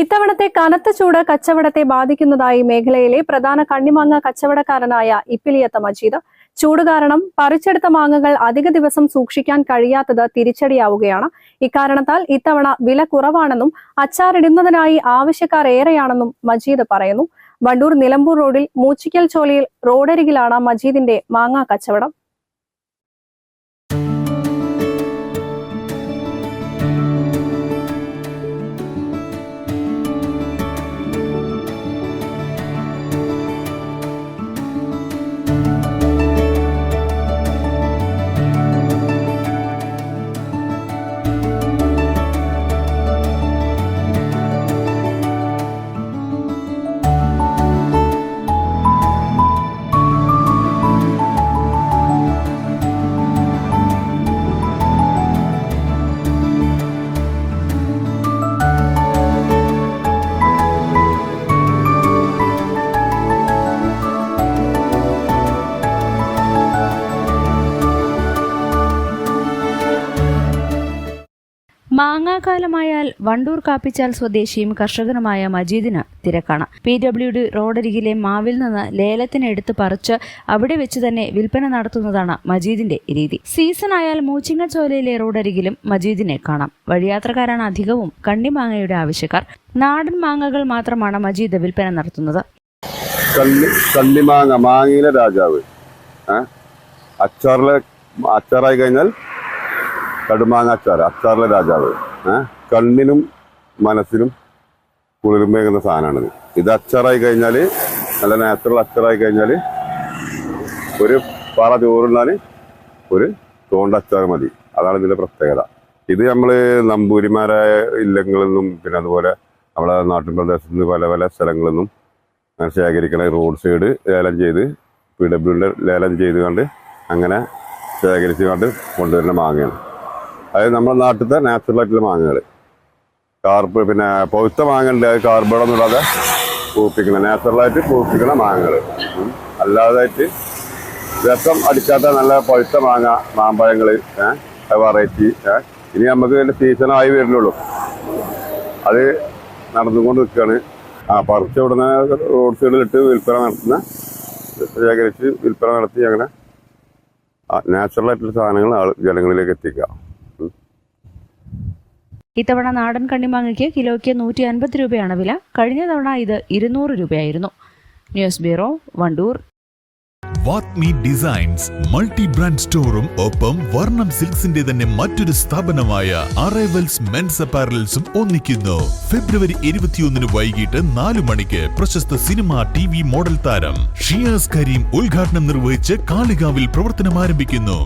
ഇത്തവണത്തെ കനത്ത ചൂട് കച്ചവടത്തെ ബാധിക്കുന്നതായി മേഖലയിലെ പ്രധാന കണ്ണിമാങ്ങ കച്ചവടക്കാരനായ ഇപ്പിലിയത്ത മജീദ്. ചൂട് കാരണം പറിച്ചെടുത്ത മാങ്ങകൾ അധിക ദിവസം സൂക്ഷിക്കാൻ കഴിയാത്തത് തിരിച്ചടിയാവുകയാണ്. ഇക്കാരണത്താൽ ഇത്തവണ വില കുറവാണെന്നും അച്ചാറിടുന്നതിനായി ആവശ്യക്കാർ ഏറെയാണെന്നും മജീദ് പറയുന്നു. വണ്ടൂർ നിലമ്പൂർ റോഡിൽ മൂച്ചിക്കൽ ചോലയിൽ റോഡരികിലാണ് മജീദിന്റെ മാങ്ങാ കച്ചവടം. മാങ്ങാക്കാലമായാൽ വണ്ടൂർ കാപ്പിച്ചാൽ സ്വദേശിയും കർഷകനുമായ മജീദിന് തിരക്കാണ്. പി ഡബ്ല്യു ഡി റോഡരികിലെ മാവിൽ നിന്ന് ലേലത്തിന് എടുത്ത് പറിച്ച് അവിടെ വെച്ച് തന്നെ വിൽപ്പന നടത്തുന്നതാണ് മജീദിന്റെ രീതി. സീസൺ ആയാൽ മൂച്ചിങ്ങച്ചോലയിലെ റോഡരികിലും മജീദിനെ കാണാം. വഴിയാത്രക്കാരാണ് അധികവും കണ്ണിമാങ്ങയുടെ ആവശ്യക്കാർ. നാടൻ മാങ്ങകൾ മാത്രമാണ് മജീദ് വിൽപ്പന നടത്തുന്നത്. മാങ്ങയിലെ രാജാവ്. അച്ചാറിലെ അച്ചാറായി കഴിഞ്ഞാൽ കടുമാങ്ങ അച്ചാർ അച്ചാറിലെ രാജാവ്. കണ്ണിനും മനസ്സിനും കുളിർമേകുന്ന സാധനമാണിത്. ഇത് അച്ചാറായി കഴിഞ്ഞാൽ നല്ല നാച്ചുറൽ അച്ചാറായി കഴിഞ്ഞാൽ ഒരു പാറ ചോറുണ്ടാൽ ഒരു തോണ്ട അച്ചാറ് മതി. അതാണ് ഇതിന്റെ പ്രത്യേകത. ഇത് നമ്മൾ നമ്പൂരിമാരായ ഇല്ലങ്ങളിൽ നിന്നും പിന്നെ അതുപോലെ നമ്മളെ നാട്ടിൻ പ്രദേശത്ത് നിന്ന് പല പല സ്ഥലങ്ങളിൽ നിന്നും ശേഖരിക്കണ റോഡ് സൈഡ് ലേലം ചെയ്ത് പി ഡബ്ല്യുന്റെ ലേലം ചെയ്ത് കണ്ട് അങ്ങനെ ശേഖരിച്ച് കണ്ട് കൊണ്ടുവരുന്ന മാങ്ങയാണ്. അതായത് നമ്മുടെ നാട്ടിലത്തെ നാച്ചുറൽ ആയിട്ടുള്ള മാങ്ങകൾ കാർപ്പ് പിന്നെ പൗത്ത മാങ്ങ ഉണ്ട് അത് കാർബോടൊന്നും ഇടാതെ പൂപ്പിക്കണ നാച്ചുറലായിട്ട് പൂപ്പിക്കണ മാങ്ങകൾ അല്ലാതായിട്ട് രസം അടിക്കാത്ത നല്ല പഴുത്ത മാങ്ങ മാമ്പഴങ്ങൾ വെറൈറ്റി ഇനി നമുക്ക് അതിന്റെ സീസണായി വരുന്നുള്ളൂ. അത് നടന്നുകൊണ്ട് നിൽക്കുകയാണ് ആ പറിച്ച് ഇവിടുന്ന് റോഡ് സൈഡിലിട്ട് വിൽപ്പന നടത്തുന്ന ശേഖരിച്ച് വിൽപ്പന നടത്തി അങ്ങനെ നാച്ചുറൽ ആയിട്ടുള്ള സാധനങ്ങൾ ആൾ ജനങ്ങളിലേക്ക് എത്തിക്കുക. ഇത്തവണ നാടൻ കണ്ണിമാങ്ങയ്ക്ക് കിലോയ്ക്ക് നൂറ്റി അൻപത് രൂപയാണ് വില. കഴിഞ്ഞ തവണ ഇത് ഇരുന്നൂറ് രൂപയായിരുന്നു. News bureau Wandoor. വാത്മി designs multi brand സ്റ്റോറും ഒപ്പം വർണം സിൽക്സിന്റെ തന്നെ മറ്റൊരു സ്ഥാപനമായ അറൈവൽസ് മെൻസ് അപ്പാരൽസും ഒന്നിക്കുന്നു. ഫെബ്രുവരി ഇരുപത്തിയൊന്നിന് വൈകിട്ട് നാലു മണിക്ക് പ്രശസ്ത സിനിമ ടി വി മോഡൽ താരം ഷിയാസ് കരീം ഉദ്ഘാടനം നിർവഹിച്ച് കാളികാവിൽ പ്രവർത്തനം ആരംഭിക്കുന്നു.